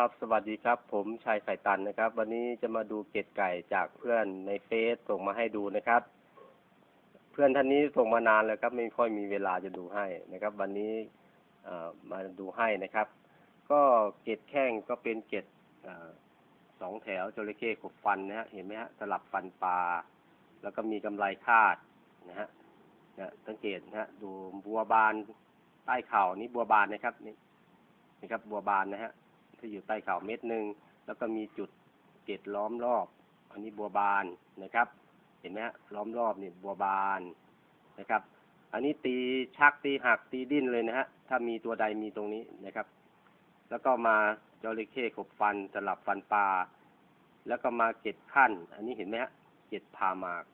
ครับ สวัสดีครับ ผมชายไข่ตันนะครับ วันนี้จะมาดูเกล็ดไก่จากเพื่อนในเฟซส่งมาให้ดูนะครับ เพื่อนท่านนี้ส่งมานานแล้วครับ ไม่ค่อยมีเวลาจะดูให้นะครับ วันนี้มาดูให้นะครับ ก็เกล็ดแข้งก็เป็นเกล็ดสองแถวจระเข้ขบฟันนะฮะเห็นไหมฮะสลับฟันปลาแล้วก็มีกำไรคาดนะฮะนะสังเกตนะฮะดูบัวบานใต้เข่านี่บัวบานนะครับนี่นี่ครับบัวบานนะฮะ ที่อยู่ใต้เข่าเม็ดหนึ่งแล้วก็มีจุดเกล็ดล้อมรอบ อันนี้บัวบานนะครับ เห็นไหมฮะล้อมรอบเนี่ยบัวบานนะครับ อันนี้ตีชักตีหักตีดิ้นเลยนะฮะถ้ามีตัวใดมีตรงนี้นะครับ แล้วก็มาจระเข้ขบฟันสลับฟันปลาแล้วก็มาเก็ดขั้น อันนี้เห็นไหมฮะเก็ดผ่าหมาก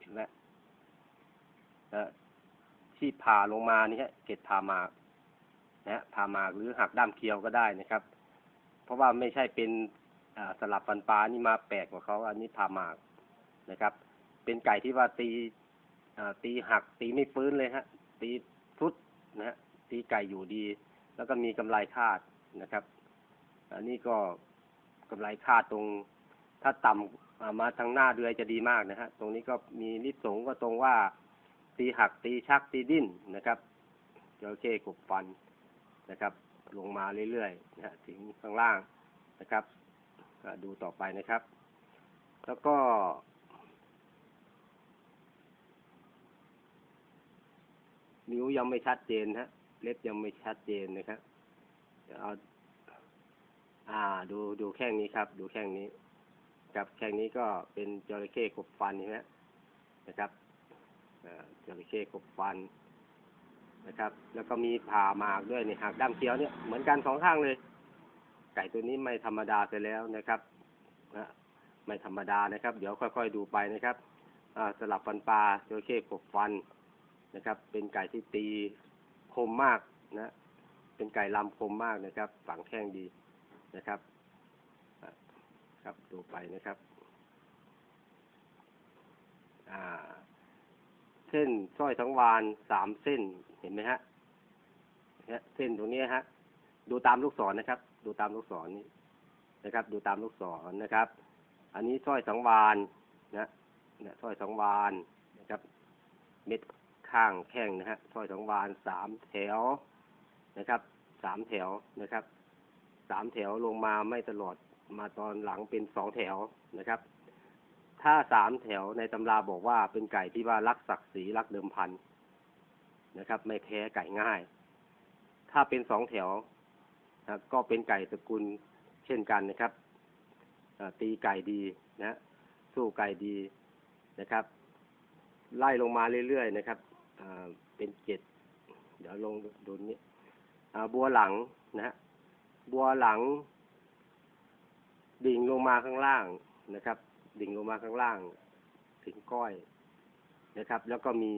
เห็นไหมที่ผ่าลงมานี่ฮะเก็ดผ่าหมากนะฮะผาหมากหรือหักด้ามเคียวก็ได้นะครับ เพราะว่าไม่ใช่เป็นสลับฟันปลานี่มาแปลกกว่าเขาอันนี้ผ่ามากนะครับ เป็นไก่ที่ว่าตีอ่าตีหัก ตีไม่ฟื้นเลยฮะ ตีฟุดนะฮะตีไก่อยู่ดี แล้วก็มีกำไรคาดนะครับ อันนี้ก็กำไรคาดตรง ถ้าต่ำอ่ามาทางหน้าเดือยจะดีมากนะฮะ ตรงนี้ก็มีนิสงส์ก็ตรงว่า ตีหักตีชักตีดิ้นนะครับจระเข้กบฟันนะครับ ลงมาเรื่อยๆนะถึงข้างล่างนะครับดูต่อไปนะครับ แล้วก็ นิ้วยังไม่ชัดเจนฮะเล็บยังไม่ชัดเจนนะครับเดี๋ยวเอาอ่า ดูดูแข้งนี้ครับ ดูแข้งนี้ครับแข้งนี้ก็เป็นจระเข้กบฟันใช่นะครับจระเข้กบฟัน นะครับ แล้วก็มีผ่าหมากด้วยนี่หักด้ามเคี้ยวเนี่ยเหมือนกันสองข้างเลย ไก่ตัวนี้ไม่ธรรมดาไปแล้วนะครับนะไม่ธรรมดานะครับ เดี๋ยวค่อยๆดูไปนะครับอ่าสลับฟันปลาจระเข้กบฟันนะครับ เป็นไก่ที่ตีคมมากนะ เป็นไก่ลำคมมากนะครับ ฝังแข้งดีนะครับ ครับดูไปนะครับ อ่า เส้นสร้อยสังวานสามเส้นเห็นไหมฮะเนี่ยเส้นตรงนี้ฮะ ดูตามลูกศรนะครับ ดูตามลูกศรนี้นะครับ ดูตามลูกศรนะครับ อันนี้สร้อยสังวานนะนี่ยสร้อยสังวานนะครับ เม็ดข้างแข้งนะฮะสร้อยสังวานสามแถวนะครับสามแถวนะครับสามแถวลงมาไม่ตลอดมาตอนหลังเป็นสองแถวนะครับ ถ้าสามแถวในตำราบอกว่าเป็นไก่ที่ว่ารักศักดิ์ศรีรักเดิมพันนะครับ ไม่แพ้ไก่ง่าย ถ้าเป็นสองแถวนะก็เป็นไก่ตระกูลเช่นกันนะครับตีไก่ดีนะสู้ไก่ดีนะครับ ไล่ลงมาเรื่อยๆนะครับเป็นเจ็ดเดี๋ยวลงดูนี้บัวหลังนะฮะบัวหลัง ดิ่งลงมาข้างล่างนะครับ ดิ่งลงมาข้างล่างถึงก้อยนะครับ แล้วก็มี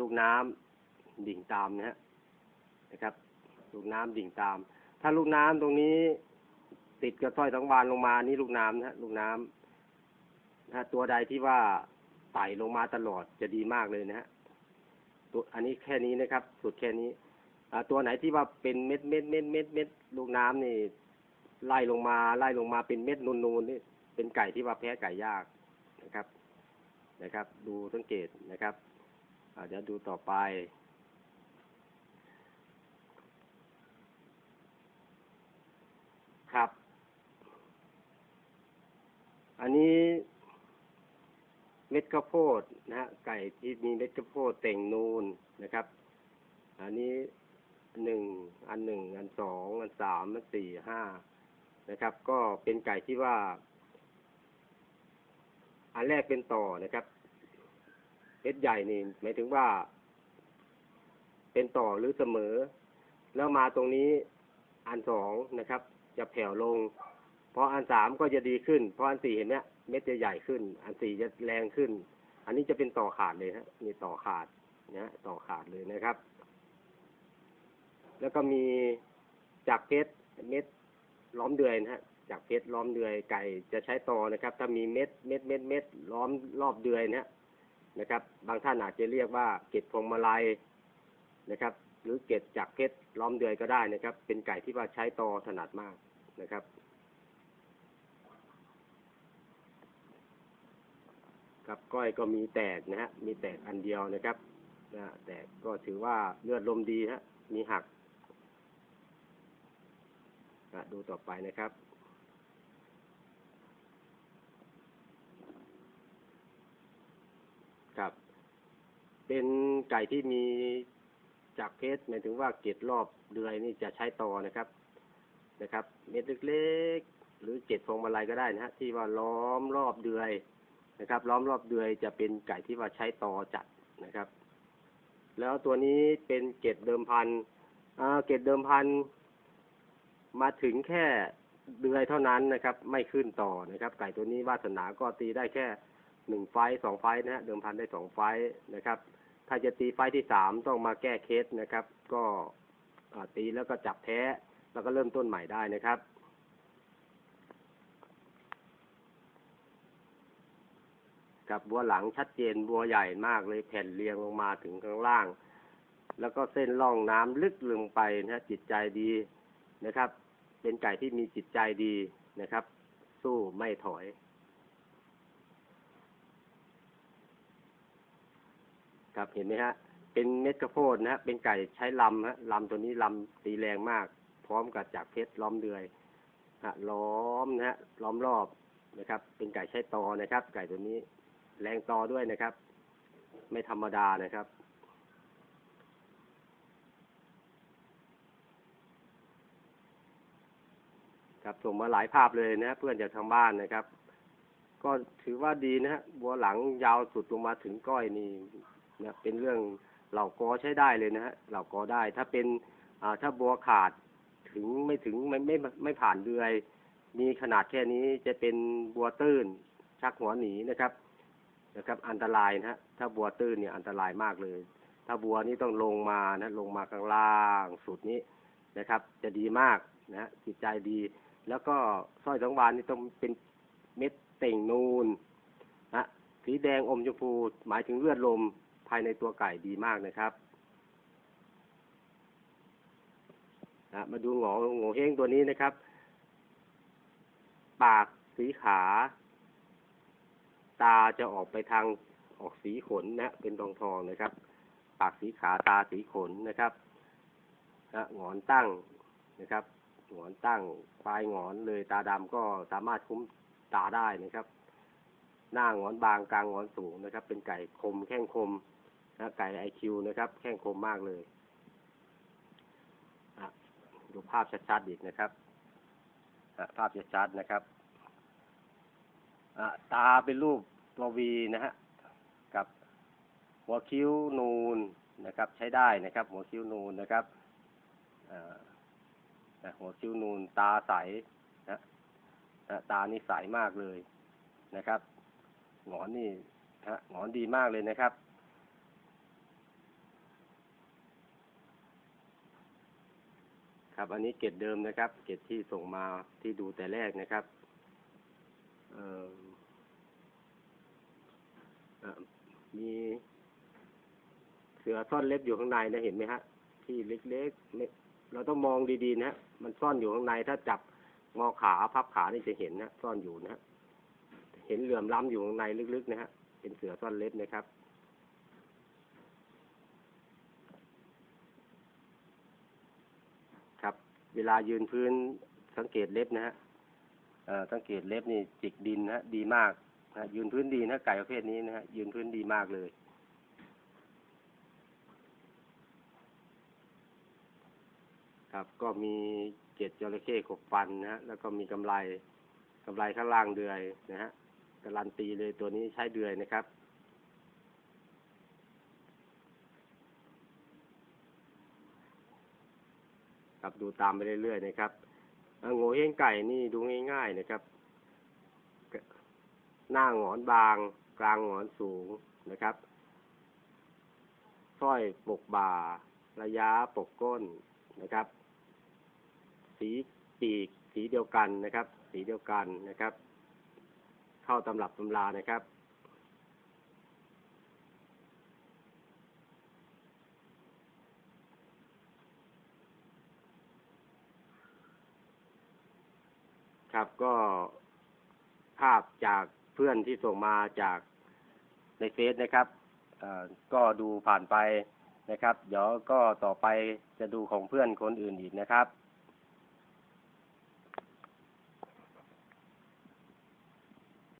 ลูกน้ำดิ่งตามนะฮะนะครับ ลูกน้ำดิ่งตาม ถ้าลูกน้ำตรงนี้ติดกับสร้อยสังวานลงมานี่ลูกน้ำนะฮะลูกน้ำถ้าตัวใดที่ว่าไต่ลงมาตลอดจะดีมากเลยนะฮะตัวอันนี้แค่นี้นะครับ สุดแค่นี้อตัวไหนที่ว่าเป็นเม็ดเม็ดเม็ดเม็ดเม็ดลูกน้ำนี่ไล่ลงมาไล่ลงมาเป็นเม็ดนูนๆนี่ เป็นไก่ที่ว่าแพ้ไก่ยากนะครับนะครับ ดูสังเกตนะครับเดี๋ยวดูต่อไป ครับ อันนี้เม็ดข้าวโพดนะฮะไก่ที่มีเม็ดข้าวโพดเต่งนูนนะครับ อันนี้หนึ่งอันหนึ่งอันสองอันสามอันสี่ห้านะครับ ก็เป็นไก่ที่ว่า อันแรกเป็นต่อนะครับเม็ดใหญ่นี่หมายถึงว่า เป็นต่อหรือเสมอ แล้วมาตรงนี้อันสองนะครับ จะแผ่วลง เพราะอันสามก็จะดีขึ้น เพราะอันสี่เห็นไหมเม็ดจะใหญ่ขึ้น อันสี่จะแรงขึ้น อันนี้จะเป็นต่อขาดเลยฮะมีต่อขาดนะฮะต่อขาดเลยนะครับ แล้วก็มีจากเพชรเม็ดล้อมเดือยนะฮะ จากเพชรล้อมเดือยไก่จะใช้ตอนะครับ ถ้ามีเม็ดเม็ดเม็ดเม็ดล้อมรอบเดือยนะนะครับ บางท่านอาจจะเรียกว่าเกล็ดพวงมาลัยนะครับ หรือเกล็ดจากเพชรล้อมเดือยก็ได้นะครับ เป็นไก่ที่ว่าใช้ตอถนัดมากนะครับครับก้อยก็มีแตกนะฮะมีแตกอันเดียวนะครับนะแต่ก็ถือว่าเลือดลมดีฮะมีหักดูต่อไปนะครับ เป็นไก่ที่มีจากเพชรหมายถึงว่าเกล็ดรอบเดือยนี่จะใช้ต่อนะครับนะครับ เม็ดเล็กๆ หรือเกล็ดพวงมาลัยก็ได้นะฮะที่ว่าล้อมรอบเดือยนะครับ ล้อมรอบเดือยจะเป็นไก่ที่ว่าใช้ต่อจัดนะครับ แล้วตัวนี้เป็นเกล็ดเดิมพันอ่าเกล็ดเดิมพันมาถึงแค่เดือยเท่านั้นนะครับ ไม่ขึ้นต่อนะครับ ไก่ตัวนี้วาสนาก็ตีได้แค่ หนึ่งไฟสองไฟนะฮะเดิมพันได้สองไฟนะครับ ถ้าจะตีไฟที่สามต้องมาแก้เคสนะครับ ก็ตีแล้วก็จับแพ้แล้วก็เริ่มต้นใหม่ได้นะครับกับบัวหลังชัดเจนบัวใหญ่มากเลยแผ่นเรียงลงมาถึงข้างล่าง แล้วก็เส้นล่องน้ำลึกลงไปนะฮะจิตใจดีนะครับ เป็นไก่ที่มีจิตใจดีนะครับ สู้ไม่ถอย ครับเห็นไหมฮะ เป็นเม็ดกระโพดนะฮะ เป็นไก่ใช้ลำฮะลำตัวนี้ลำตีแรงมาก พร้อมกับจากเพชรล้อมเดือยฮะล้อมนะฮะล้อมรอบนะครับ เป็นไก่ใช้ตอนะครับ ไก่ตัวนี้ แรงตอด้วยนะครับ ไม่ธรรมดานะครับครับส่งมาหลายภาพเลยนะเพื่อนจากทางบ้านนะครับ ก็ถือว่าดีนะฮะบัวหลังยาวสุดลงมาถึงก้อยนี่ นะเป็นเรื่องเหล่ากอใช้ได้เลยนะฮะเหล่ากอได้ ถ้าเป็นถ้าบัวขาดถึงไม่ถึงไม่ไม่ไม่ผ่านเดือย มีขนาดแค่นี้จะเป็นบัวตื้น ชักหัวหนีนะครับนะครับ อันตรายนะฮะถ้าบัวตื้นเนี่ยอันตรายมากเลย ถ้าบัวนี่ต้องลงมานะลงมาข้างล่างสุดนี้นะครับ จะดีมากนะฮะจิตใจดี แล้วก็สร้อยสังวานนี่ต้องเป็นเม็ดเต่งนูนนะสีแดงอมชมพูหมายถึงเลือดลม ภายในตัวไก่ดีมากนะครับนะมาดูหงอหงอเฮงตัวนี้นะครับ ปากสีขา ตาจะออกไปทางออกสีขนนะเป็นทองทองนะครับ ปากสีขาตาสีขนนะครับนะหงอนตั้งนะครับหงอนตั้งควายหงอนเลยตาดำก็สามารถคุ้มตาได้นะครับ หน้าหงอนบางกลางหงอนสูงนะครับ เป็นไก่คมแข้งคม นะไก่ไอคิวนะครับ แข้งคมมากเลยดูภาพชัดๆอีกนะครับภาพชัดๆนะครับตาเป็นรูปตัววีนะฮะกับหัวคิ้วนูนนะครับ ใช้ได้นะครับ หัวคิ้วนูนนะครับหัวคิ้วนูนตาใสนะนะตานี่ใสมากเลยนะครับ หงอนนี่ฮะหงอนดีมากเลยนะครับ ครับ อันนี้เกตเดิมนะครับ เกตที่ส่งมาที่ดูแต่แรกนะครับเอ่ออ่อมีเสือซ่อนเล็บอยู่ข้างในนะเห็นไหมฮะที่เล็กๆไม่เราต้องมองดีๆนะฮะมันซ่อนอยู่ข้างในถ้าจับงอขาพับขานี่จะเห็นนะซ่อนอยู่นะฮะเห็นเหลื่อมล้ำอยู่ข้างในลึกๆนะฮะเป็นเสือซ่อนเล็บนะครับ ครับ เวลายืนพื้นสังเกตเล็บนะฮะอ่อสังเกตเล็บนี่จิกดินนะฮะดีมากนะฮะยืนพื้นดีนะไก่ประเภทนี้นะฮะยืนพื้นดีมากเลย ครับก็มีเกล็ดจระเข้ขบฟันนะฮะแล้วก็มีกำไรกำไรข้างล่างเดือยนะฮะการันตีเลยตัวนี้ใช้เดือยนะครับ ครับ ดูตามไปเรื่อยๆนะครับเอ่อโง่เฮงไก่นี่ดูง่าย ๆนะครับ หน้าหงอนบาง กลางหงอนสูงนะครับสร้อยปกบ่า ระยะปกก้นนะครับ สีปีกสีเดียวกันนะครับ สีเดียวกันนะครับ เข้าตำรับตำรานะครับ ครับก็ภาพจากเพื่อนที่ส่งมาจากในเฟซนะครับก็ดูผ่านไปนะครับ เดี๋ยวก็ต่อไปจะดูของเพื่อนคนอื่นอีกนะครับ